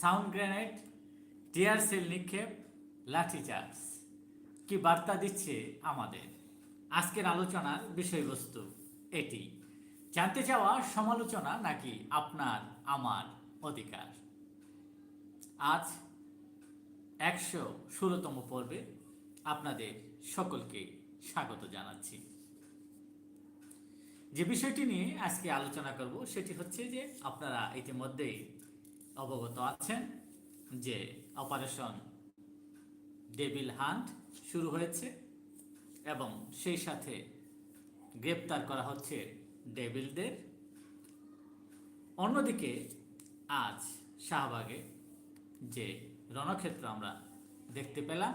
Sound grenade, tear shell নিক্ষেপ লাঠিচার্জ কি বার্তা দিচ্ছে আমাদের? আজকের আলোচনার বিষয়বস্তু এটি। জানতে চাওয়া সমালোচনা নাকি আপনার, আমার অধিকার? আজ একশো ষোলোতম পর্বে আপনাদের সকলকে স্বাগত জানাচ্ছি। যে বিষয়টি নিয়ে আজকে আলোচনা করব সেটি হচ্ছে যে আপনারা ইতিমধ্যেই অবগত আছেন যে অপারেশন ডেভিল হান্ট শুরু হয়েছে এবং সেই সাথে গ্রেপ্তার করা হচ্ছে ডেভিলদের। অন্যদিকে আজ শাহবাগে যে রণক্ষেত্র আমরা দেখতে পেলাম,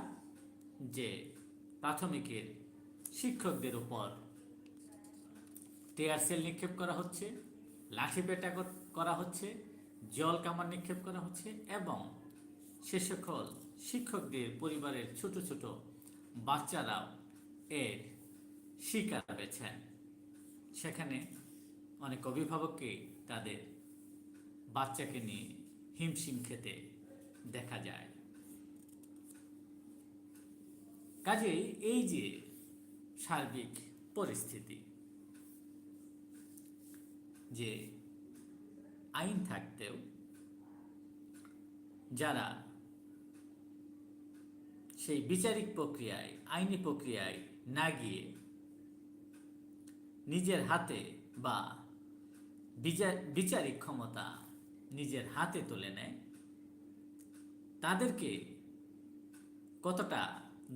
যে প্রাথমিকের শিক্ষকদের উপর টেয়ার সেল নিক্ষেপ করা হচ্ছে, লাঠি পেটা করা হচ্ছে জল কামান নিক্ষেপ করা হচ্ছে এবং সে সকল শিক্ষকদের পরিবারের ছোট ছোট বাচ্চারাও এর শিকার হয়েছেন। সেখানে অনেক অভিভাবককে তাদের বাচ্চাকে নিয়ে হিমশিম খেতে দেখা যায়। কাজেই এই যে সার্বিক পরিস্থিতি, যে আইন থাকতেও যারা সেই বিচারিক প্রক্রিয়ায়, আইনি প্রক্রিয়ায় না গিয়ে নিজের হাতে বা বিচার বিচারিক ক্ষমতা নিজের হাতে তুলে নেয়, তাদেরকে কতটা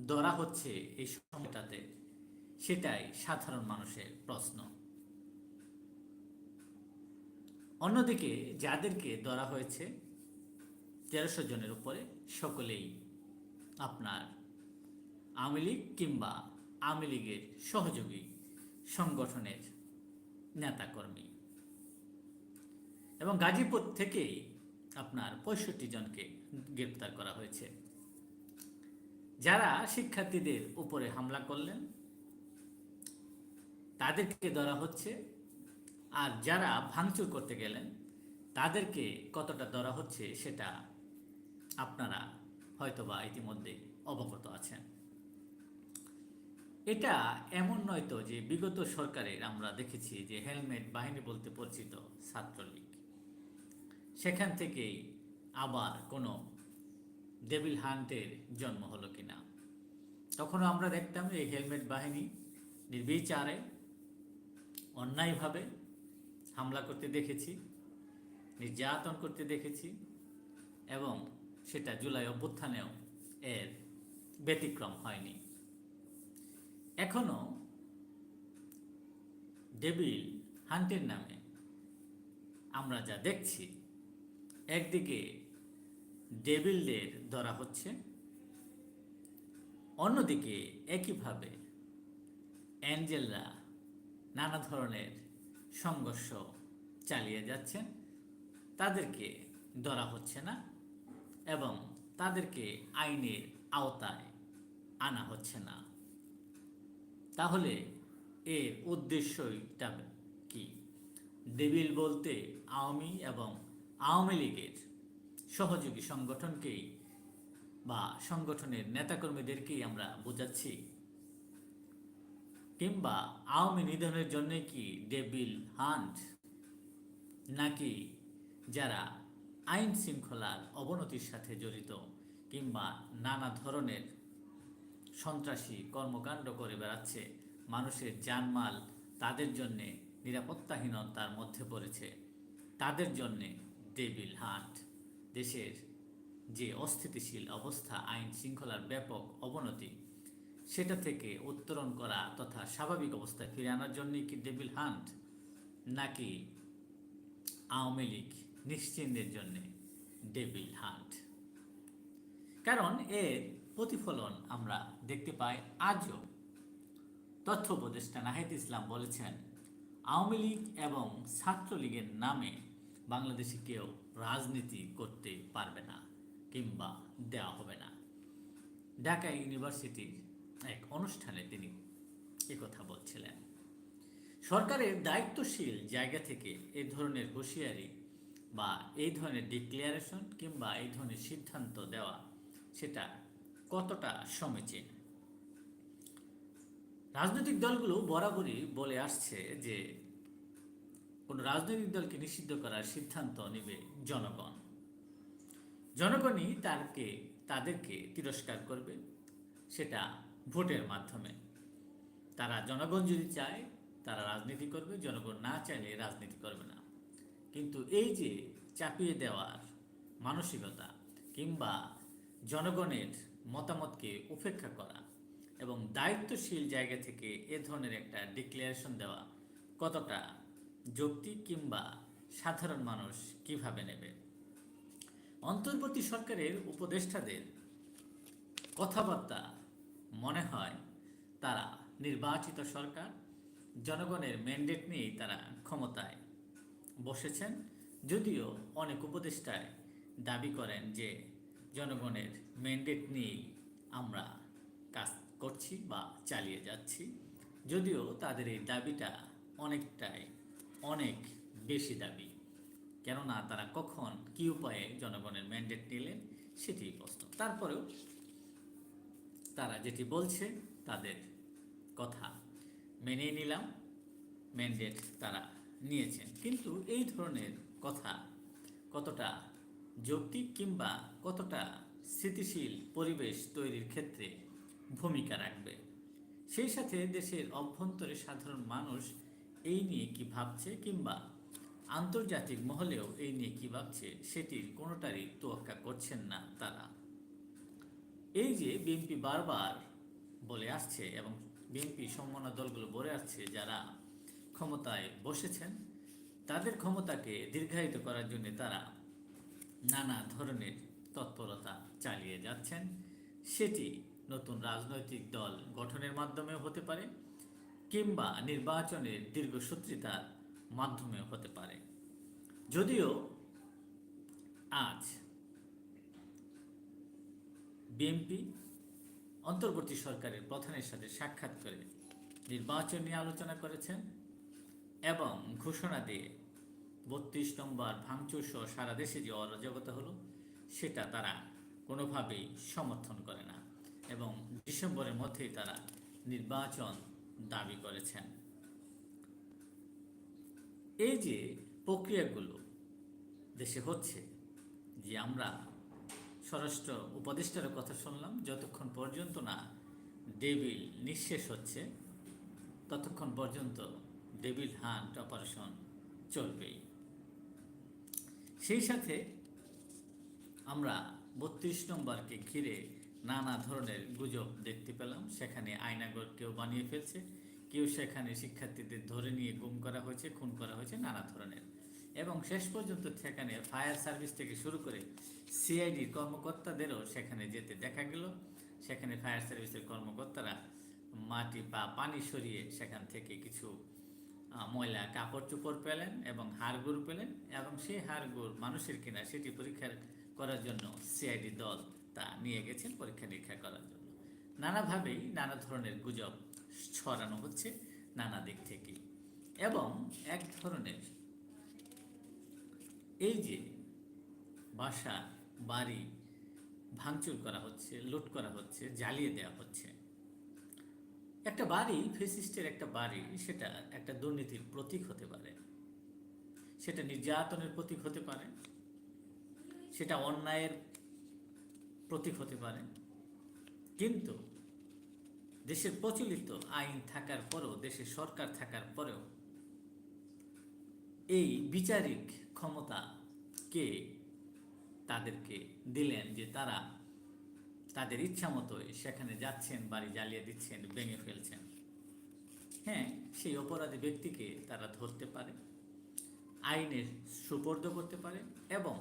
ধরা হচ্ছে এই সময়টাতে, সেটাই সাধারণ মানুষের প্রশ্ন। অন্যদিকে যাদেরকে ধরা হয়েছে তেরোশো জনের উপরে সকলেই আপনার আওয়ামী লীগ কিংবা আওয়ামী লীগের সহযোগী সংগঠনের নেতাকর্মী। এবং গাজীপুর থেকেই আপনার পঁয়ষট্টি জনকে গ্রেপ্তার করা হয়েছে। যারা শিক্ষার্থীদের উপরে হামলা করলেন, তাদেরকে ধরা হচ্ছে আর যারা ভাঙচুর করতে গেলেন, তাদেরকে কতটা ধরা হচ্ছে সেটা আপনারা হয়তোবা ইতিমধ্যে অবগত আছেন। এটা এমন নয় তো যে বিগত সরকারের আমরা দেখেছি যে হেলমেট বাহিনী বলতে পরিচিত ছাত্রলীগ। সেখান থেকেই আবার কোনো ডেভিল হান্টের জন্ম হলো কিনা। তখনও আমরা দেখতাম এই হেলমেট বাহিনী নির্বিচারে, অন্যায়ভাবে হামলা করতে দেখেছি, নির্যাতন করতে দেখেছি এবং সেটা জুলাই অভ্যুত্থানেও এর ব্যতিক্রম হয়নি। এখনও ডেভিল হান্টের নামে আমরা যা দেখছি, একদিকে ডেভিলদের ধরা হচ্ছে, অন্যদিকে একইভাবে অ্যাঞ্জেলরা নানা ধরনের সংঘর্ষ চালিয়ে যাচ্ছেন। তাদেরকে ধরা হচ্ছে না এবং তাদেরকে আইনের আওতায় আনা হচ্ছে না। তাহলে এর উদ্দেশ্যটা কি? ডেভিল বলতে আওয়ামী এবং আওয়ামী লীগের সহযোগী সংগঠনকেই বা সংগঠনের নেতাকর্মীদেরকেই আমরা বোঝাচ্ছি। কিংবা আওয়ামী নিধনের জন্য কি ডেভিল হান্ট? নাকি যারা আইন শৃঙ্খলার অবনতির সাথে জড়িত কিংবা নানা ধরনের সন্ত্রাসী কর্মকাণ্ড করে বেড়াচ্ছে, মানুষের জানমাল তাদের জন্যে নিরাপত্তাহীনতার মধ্যে পড়েছে, তাদের জন্যে ডেভিল হান্ট? দেশের যে অস্থিতিশীল অবস্থা আইন শৃঙ্খলার ব্যাপক অবনতি সেটা থেকে উত্তরণ করা তথা স্বাভাবিক অবস্থায় ফিরে আনার জন্যই কি ডেভিল হান্ট নাকি আওয়ামী লীগ নিশ্চিন্তের জন্যে ডেভিল হান্ট? কারণ এর প্রতিফলন আমরা দেখতে পাই আজও। তথ্য উপদেষ্টা নাহিদ ইসলাম বলেছেন, আওয়ামী লীগ এবং ছাত্রলীগের নামে বাংলাদেশে কেউ রাজনীতি করতে পারবে না কিংবা দেওয়া হবে না। ঢাকা ইউনিভার্সিটির এক অনুষ্ঠানে তিনি কথা বলছিলেন। সরকারের দায়িত্বশীল জায়গা থেকে এ ধরনের হুঁশিয়ারি বা এই ধরনের ডিক্লারেশন কিংবা এই ধরনের সিদ্ধান্ত দেওয়া, সেটা কতটা সমীচীন? রাজনৈতিক দলগুলো বরাবরই বলে আসছে যে, কোনো রাজনৈতিক দলকে নিষিদ্ধ করার সিদ্ধান্ত নেবে জনগণ। জনগণই তারকে, তাদেরকে তিরস্কার করবে, সেটা ভোটের মাধ্যমে। তারা জনগণ যদি চায়, তারা রাজনীতি করবে, জনগণ না চাইলে রাজনীতি করবে না। কিন্তু এই যে চাপিয়ে দেওয়ার মানসিকতা কিংবা জনগণের মতামতকে উপেক্ষা করা এবং দায়িত্বশীল জায়গা থেকে এ ধরনের একটা ডিক্লারেশন দেওয়া, কতটা যৌক্তিক কিংবা সাধারণ মানুষ কীভাবে নেবে? অন্তর্বর্তী সরকারের উপদেষ্টাদের কথাবার্তা মনে হয় তারা নির্বাচিত সরকার, জনগণের ম্যান্ডেট নিয়েই তারা ক্ষমতায় বসেছেন। যদিও অনেক উপদেষ্টায় দাবি করেন যে জনগণের ম্যান্ডেট নিয়েই আমরা কাজ করছি বা চালিয়ে যাচ্ছি। যদিও তাদের এই দাবিটা অনেকটাই অনেক বেশি দাবি। কেননা তারা কখন কি উপায়ে জনগণের ম্যান্ডেট নিলেন সেটি প্রশ্ন। তারপরেও তারা যেটি বলছে, তাদের কথা মেনে নিলাম ম্যান্ডেট তারা নিয়েছেন। কিন্তু এই ধরনের কথা কতটা যৌক্তিক কিংবা কতটা স্থিতিশীল পরিবেশ তৈরির ক্ষেত্রে ভূমিকা রাখবে? সেই সাথে দেশের অভ্যন্তরে সাধারণ মানুষ এই নিয়ে কি ভাবছে কিংবা আন্তর্জাতিক মহলেও এই নিয়ে কি ভাবছে, সেটির কোনোটারই তোয়াক্কা করছেন না তারা। এই যে বিএনপি বারবার বলে আসছে এবং বিএনপি সম্মাননা দলগুলো বলে আসছে যারা ক্ষমতায় বসেছেন, তাদের ক্ষমতাকে দীর্ঘায়িত করার জন্য তারা নানা ধরনের তৎপরতা চালিয়ে যাচ্ছেন। সেটি নতুন রাজনৈতিক দল গঠনের মাধ্যমেও হতে পারে কিংবা নির্বাচনের দীর্ঘসূত্রিতার মাধ্যমেও হতে পারে। যদিও আজ বিএনপি অন্তর্বর্তী সরকারের প্রধানের সাথে সাক্ষাৎ করে নির্বাচন নিয়ে আলোচনা করেছেন এবং ঘোষণা দিয়ে বত্রিশ নম্বর ভাঙচুর সহ সারা দেশে যে অরাজকতা হলো, সেটা তারা কোনোভাবেই সমর্থন করে না এবং ডিসেম্বরের মধ্যেই তারা নির্বাচন দাবি করেছেন। এই যে প্রক্রিয়াগুলো দেশে হচ্ছে যে আমরা স্বরাষ্ট্র উপদেষ্টার কথা শুনলাম, যতক্ষণ পর্যন্ত না ডেবিল নিঃশেষ হচ্ছে, ততক্ষণ পর্যন্ত ডেবিল হান্ট অপারেশন চলবেই। সেই সাথে আমরা বত্রিশ নম্বরকে ঘিরে নানা ধরনের গুজব দেখতে পেলাম। সেখানে আয়নাগর কেউ বানিয়ে ফেলছে, কেউ সেখানে শিক্ষার্থীদের ধরে নিয়ে গুম করা হয়েছে, খুন করা হয়েছে, নানা ধরনের। এবং শেষ পর্যন্ত সেখানে ফায়ার সার্ভিস থেকে শুরু করে সিআইডি কর্মকর্তাদেরও সেখানে যেতে দেখা গেল। সেখানে ফায়ার সার্ভিসের কর্মকর্তারা মাটি বা পানি সরিয়ে সেখান থেকে কিছু ময়লা কাপড় চোপড় পেলেন এবং হাড়গুড় পেলেন এবং সেই হাড়গুড় মানুষের কিনা সেটি পরীক্ষা করার জন্য সিআইডি দল তা নিয়ে গেছেন পরীক্ষা নিরীক্ষা করার জন্য। নানাভাবেই নানা ধরনের গুজব ছড়ানো হচ্ছে নানা দিক থেকে এবং এক ধরনের এই যে বাসা, বাড়ি ভাঙচুর করা হচ্ছে, লুট করা হচ্ছে, জ্বালিয়ে দেওয়া হচ্ছে। একটা বাড়ি, ফেসিস্টের একটা বাড়ি, সেটা একটা দুর্নীতির প্রতীক হতে পারে। সেটা নির্যাতনের প্রতীক হতে পারে। সেটা অন্যায়ের প্রতীক হতে পারে। কিন্তু দেশের প্রচলিত আইন থাকার পরেও, দেশের সরকার থাকার পরেও এই বিচারিক ক্ষমতা কে তাদেরকে দিলেন যে তারা তাদের ইচ্ছা মতোই সেখানে যাচ্ছেন, বাড়ি জ্বালিয়ে দিচ্ছেন, ভেঙে ফেলছেন। হ্যাঁ সেই অপরাধী ব্যক্তিকে তারা ধরতে পারে, আইনের সুপর্দ করতে পারে এবং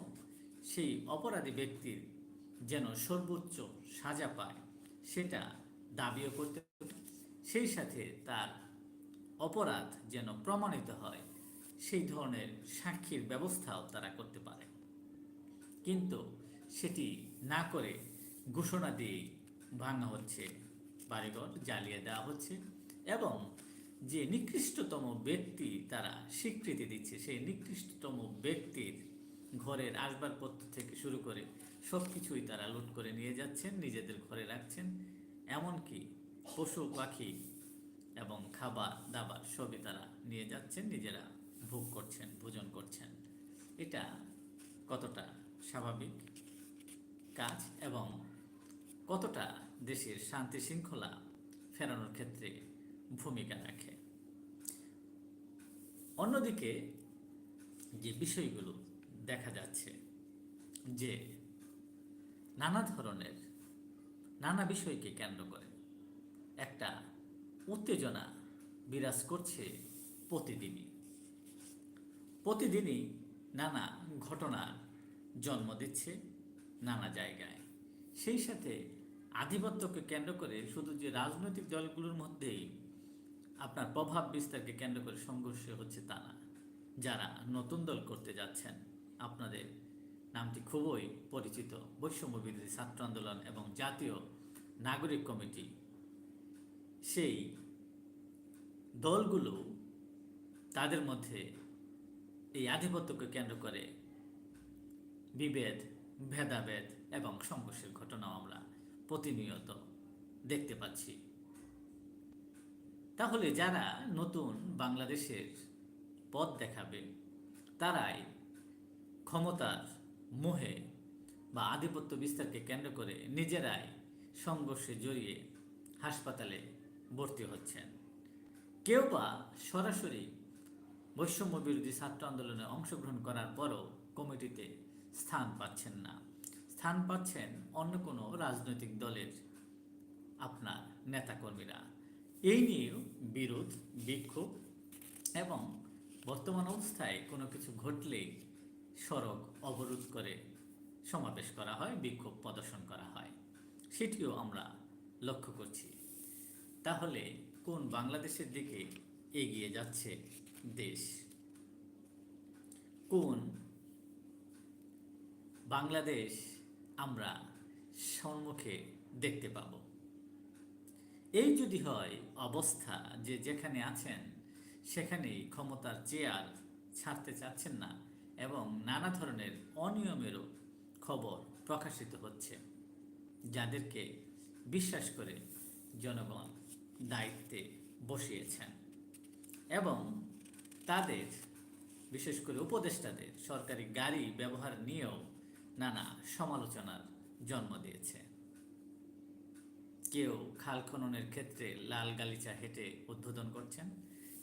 সেই অপরাধী ব্যক্তির যেন সর্বোচ্চ সাজা পায়, সেটা দাবিও করতে সেই সাথে তার অপরাধ যেন প্রমাণিত হয় সেই ধরনের সাক্ষীর ব্যবস্থাও তারা করতে পারে। কিন্তু সেটি না করে ঘোষণা দিয়ে ভাঙা হচ্ছে, বাড়িঘর জ্বালিয়ে দেওয়া হচ্ছে এবং যে নিকৃষ্টতম ব্যক্তি তারা স্বীকৃতি দিচ্ছে, সেই নিকৃষ্টতম ব্যক্তির ঘরের আসবাবপত্র থেকে শুরু করে সব কিছুই তারা লুট করে নিয়ে যাচ্ছেন, নিজেদের ঘরে রাখছেন, এমনকি পশু পাখি এবং খাবার দাবার সবই তারা নিয়ে যাচ্ছেন, নিজেরা ভোগ করছেন, ভোজন করছেন, এটা কতটা স্বাভাবিক কাজ এবং কতটা দেশের শান্তি শৃঙ্খলা ফেরানোর ক্ষেত্রে ভূমিকা রাখে? অন্যদিকে যে বিষয়গুলো দেখা যাচ্ছে যে নানা ধরনের নানা বিষয়কে কেন্দ্র করে একটা উত্তেজনা বিরাজ করছে প্রতিদিনই। প্রতিদিনই নানা ঘটনার জন্ম দিচ্ছে নানা জায়গায়। সেই সাথে আধিপত্যকে কেন্দ্র করে শুধু যে রাজনৈতিক দলগুলোর মধ্যেই আপনার প্রভাব বিস্তারকে কেন্দ্র করে সংঘর্ষ হচ্ছে তা না। যারা নতুন দল করতে যাচ্ছেন, আপনাদের নামটি খুবই পরিচিত। বৈষম্য বিরোধী ছাত্র আন্দোলন এবং জাতীয় নাগরিক কমিটি। সেই দলগুলো তাদের মধ্যে এই আধিপত্যকে কেন্দ্র করে বিভেদ, ভেদাভেদ এবং সংঘর্ষের ঘটনাও আমরা প্রতিনিয়ত দেখতে পাচ্ছি। তাহলে যারা নতুন বাংলাদেশের পথ দেখাবে, তারাই ক্ষমতার মোহে বা আধিপত্য বিস্তারকে কেন্দ্র করে নিজেরাই সংঘর্ষে জড়িয়ে হাসপাতালে ভর্তি হচ্ছেন। কেউ বা সরাসরি বৈষম্য বিরোধী ছাত্র আন্দোলনে অংশগ্রহণ করার পরও কমিটিতে স্থান পাচ্ছেন না। স্থান পাচ্ছেন অন্য কোনো রাজনৈতিক দলের আপনার নেতাকর্মীরা। এই নিয়েও বিরোধ, বিক্ষোভ এবং বর্তমান অবস্থায় কোনো কিছু ঘটলেই সড়ক অবরোধ করে সমাবেশ করা হয়, বিক্ষোভ প্রদর্শন করা হয়। সেটিও আমরা লক্ষ্য করছি। তাহলে কোন বাংলাদেশের দিকে এগিয়ে যাচ্ছে দেশ। কোন? বাংলাদেশ আমরা সম্মুখে দেখতে পাব। এই যদি হয়, অবস্থা যে যেখানে আছেন, সেখানেই ক্ষমতার চেয়ার ছাড়তে চাচ্ছেন না এবং নানা ধরনের অনিয়মেরও খবর প্রকাশিত হচ্ছে, যাদেরকে বিশ্বাস করে জনগণ দায়িত্বে বসিয়েছেন। এবং তাদের, বিশেষ করে উপদেষ্টাদের, সরকারি গাড়ি ব্যবহার নিয়েও নানা সমালোচনার জন্ম দিয়েছে। কেউ খাল খননের ক্ষেত্রে লাল গালিচা হেঁটে উদ্বোধন করছেন,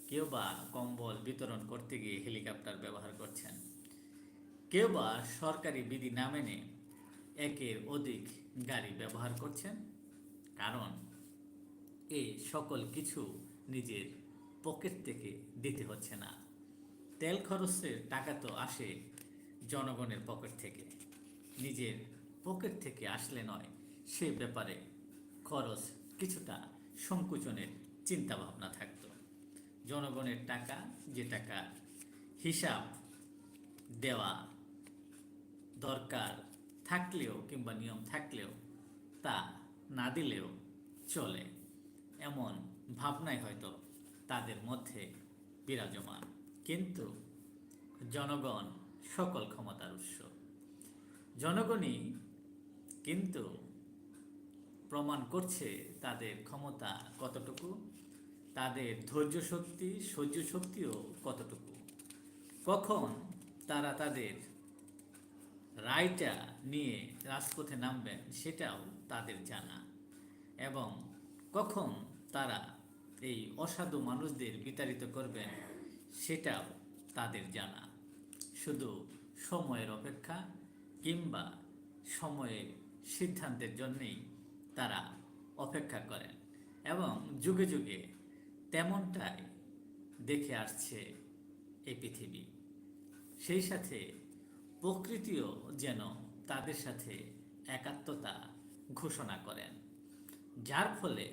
কেউ বা কম্বল বিতরণ করতে গিয়ে হেলিকপ্টার ব্যবহার করছেন। কেউ বা সরকারি বিধি না মেনে একের অধিক গাড়ি ব্যবহার করছেন, কারণ এই সকল কিছু নিজের পকেট থেকে দিতে হচ্ছে না। তেল খরচের টাকা তো আসে জনগণের পকেট থেকে। নিজের পকেট থেকে আসলে নয়, সে ব্যাপারে খরচ কিছুটা সংকুচনের চিন্তা ভাবনা থাকতো। জনগণের টাকা, যে টাকা হিসাব দেওয়া দরকার থাকলেও কিংবা নিয়ম থাকলেও তা না দিলেও চলে। এমন ভাবনায় হয়তো তাদের মধ্যে বিরাজমান। কিন্তু জনগণ সকল ক্ষমতার উৎস। জনগণই কিন্তু প্রমাণ করছে তাদের ক্ষমতা কতটুকু, তাদের ধৈর্য শক্তি, সহ্য শক্তিও কতটুকু। কখন তারা তাদের রায়টা নিয়ে রাজপথে নামবেন সেটাও তাদের জানা। এবং কখন তারা এই অসাধু মানুষদের বিতাড়িত করবেন সেটাও তাদের জানা। শুধু সময়ের অপেক্ষা কিংবা সময়ের সিদ্ধান্তের জন্যেই তারা অপেক্ষা করেন এবং যুগে যুগে তেমনটাই দেখে আসছে এই পৃথিবী। সেই সাথে প্রকৃতিও যেন তাদের সাথে একাত্মতা ঘোষণা করেন, যার ফলে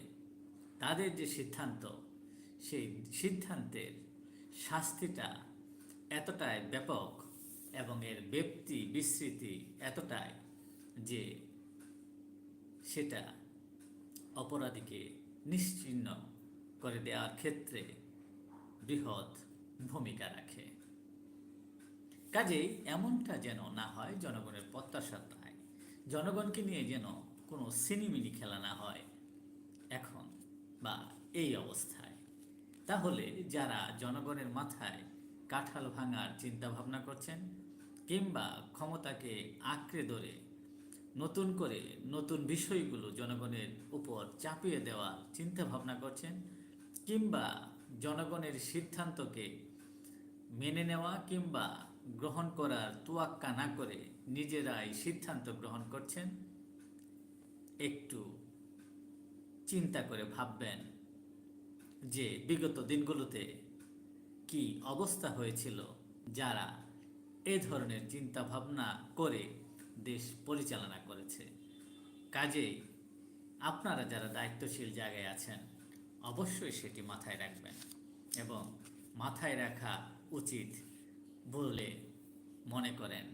তাদের যে সিদ্ধান্ত, সেই সিদ্ধান্তের শাস্তিটা এতটাই ব্যাপক এবং এর ব্যক্তি বিস্তৃতি এতটাই যে সেটা অপরাধীকে নিশ্চিহ্ন করে দেওয়ার ক্ষেত্রে বৃহৎ ভূমিকা রাখে। কাজেই এমনটা যেন না হয়, জনগণের প্রত্যাশা তাই জনগণকে নিয়ে যেন কোনো সিনিমিনি খেলা না হয়। বা এই অবস্থায়। তাহলে যারা জনগণের মাথায় কাঁঠাল ভাঙার চিন্তা ভাবনা করছেন কিংবা ক্ষমতাকে আঁকড়ে ধরে নতুন করে নতুন বিষয়গুলো জনগণের উপর চাপিয়ে দেওয়ার চিন্তা ভাবনা করছেন কিংবা জনগণের সিদ্ধান্তকে মেনে নেওয়া কিংবা গ্রহণ করার তোয়াক্কা না করে নিজেরাই সিদ্ধান্ত গ্রহণ করছেন, একটু চিন্তা করে ভাববেন যে বিগত দিনগুলোতে কি অবস্থা হয়েছিল যারা এ ধরনের চিন্তা ভাবনা করে দেশ পরিচালনা করেছে? কাজেই আপনারা যারা দায়িত্বশীল জায়গায় আছেন, অবশ্যই সেটি মাথায় রাখবেন এবং মাথায় রাখা উচিত বলে মনে করেন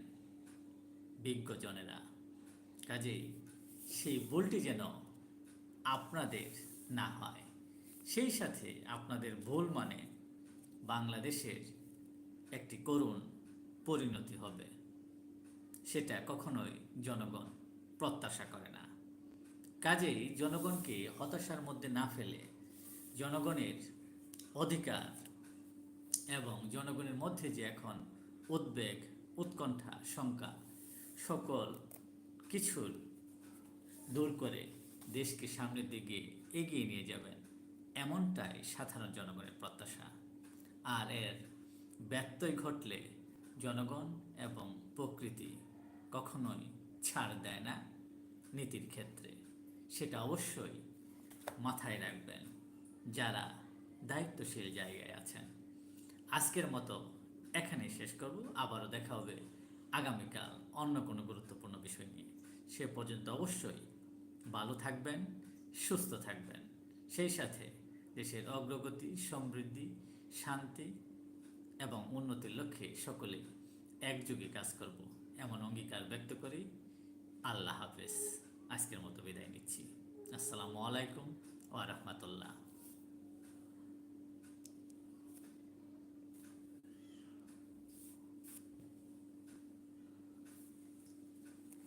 বিজ্ঞজনেরা। কাজেই সেই ভুলটি যেন আপনাদের না হয়। সেই সাথে আপনাদের ভুল মানে বাংলাদেশের একটি করুণ পরিণতি হবে। সেটা কখনোই জনগণ প্রত্যাশা করে না। কাজেই জনগণকে হতাশার মধ্যে না ফেলে জনগণের অধিকার এবং জনগণের মধ্যে যে এখন উদ্বেগ, উৎকণ্ঠা, শঙ্কা সকল কিছুর দূর করে দেশকে সামনের দিকে এগিয়ে নিয়ে যাবেন। এমনটাই সাধারণ জনগণের প্রত্যাশা। আর এর ব্যত্যয় ঘটলে জনগণ এবং প্রকৃতি কখনোই ছাড় দেয় না নীতির ক্ষেত্রে। সেটা অবশ্যই মাথায় রাখবেন যারা দায়িত্বশীল জায়গায় আছেন। আজকের মতো এখানেই শেষ করব। আবারও দেখা হবে আগামীকাল অন্য কোনো গুরুত্বপূর্ণ বিষয় নিয়ে। সে পর্যন্ত অবশ্যই ভালো থাকবেন, সুস্থ থাকবেন। সেই সাথে দেশের অগ্রগতি, সমৃদ্ধি, শান্তি এবং উন্নতির লক্ষ্যে সকলে একযোগে কাজ করব এমন অঙ্গীকার ব্যক্ত করি আল্লাহ হাফেজ। আজকের মতো বিদায় নিচ্ছি। আসসালামু আলাইকুম ওয়া রাহমাতুল্লাহ।